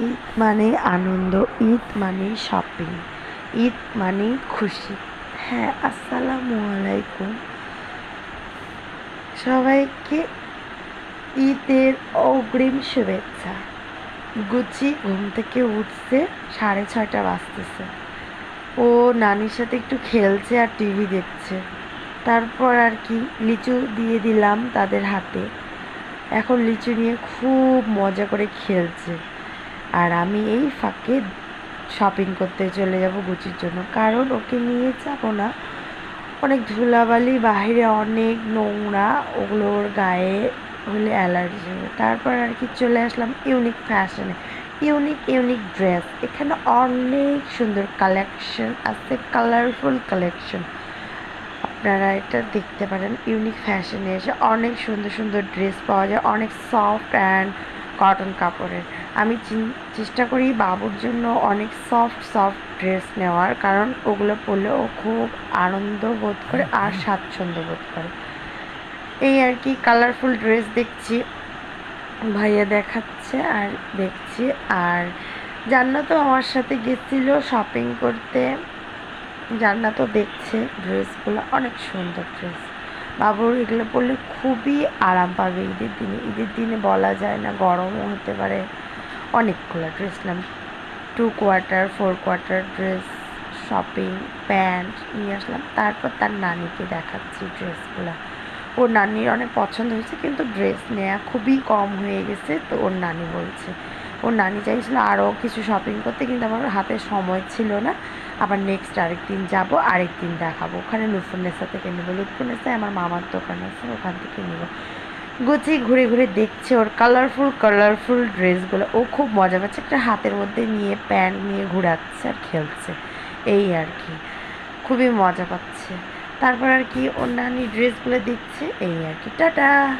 ঈদ মানে আনন্দ, ঈদ মানে শপিং ঈদ মানে খুশি। হ্যাঁ আসসালামু আলাইকুম। সবাইকে ঈদের অগ্রিম শুভেচ্ছা। গুচি ঘুম থেকে উঠছে সাড়ে ছয়টা বাজতেছে। ও নানির সাথে একটু খেলছে আর টিভি দেখছে। তারপর আর কি, লিচু দিয়ে দিলাম তাদের হাতে। এখন লিচু নিয়ে খুব মজা করে খেলছে। আর আমি এই ফাঁকে শপিং করতে চলে যাব গুচির জন্য। কারণ ওকে নিয়ে যাব না। অনেক ধুলাবালি বাইরে অনেক নোংরা ওগুলোর গায়ে হলে অ্যালার্জি হবে। তারপর আর কি চলে আসলাম ইউনিক ফ্যাশনে ইউনিক ইউনিক ড্রেস এখানে অনেক সুন্দর কালেকশন আছে কালারফুল কালেকশন আপনারা এটা দেখতে পারেন ইউনিক ফ্যাশনে এসে অনেক সুন্দর সুন্দর ড্রেস পাওয়া যায়, অনেক সফট অ্যান্ড কটন কাপড়ের। আমি চেষ্টা করি বাবুর জন্য অনেক সফট সফট ড্রেস নেওয়ার কারণ ওগুলো পরলে ও খুব আনন্দ বোধ করে আর স্বাচ্ছন্দ্য বোধ করে। এই আর কি কালারফুল ড্রেস দেখছি। ভাইয়া দেখাচ্ছে আর দেখছি। আর জান্নাতও আমার সাথে গেছিল শপিং করতে। জান্নাতও দেখছে ড্রেসগুলো অনেক সুন্দর ড্রেস বাবুর এগুলো পরলে খুবই আরাম পাবে ঈদের দিনে। ঈদের দিনে বলা যায় না গরমও হতে পারে। অনেকগুলো ড্রেস নাম। Two quarter four quarter dress shopping pant নিয়ে আসলাম। তারপর তার নানিকে দেখাচ্ছি ড্রেসগুলো ওর নানির অনেক পছন্দ হয়েছে, কিন্তু ড্রেস নেওয়া খুবই কম হয়ে গেছে। তো ওর নানি বলছে, ওর নানি চাইছিল আরও কিছু শপিং করতে, কিন্তু আমার হাতে সময় ছিল না। আবার নেক্সট আরেক আরেকদিন যাব, আরেকদিন দেখাবো। ওখানে লুৎফুন্নেসা থেকে নেব। লুৎফুন্নেসায় আমার মামার দোকান আছে, ওখান থেকে নেব। গুছি ঘুরে ঘুরে দেখছে ওর কালারফুল কালারফুল ড্রেসগুলো ও খুব মজা পাচ্ছে, একটা হাতের মধ্যে নিয়ে প্যান্ট নিয়ে ঘুরাচ্ছে আর খেলছে। এই আর কি। খুবই মজা পাচ্ছে। তারপর আর কি অন্যান্য ড্রেসগুলো দেখছে, এই আর কি। টাটা!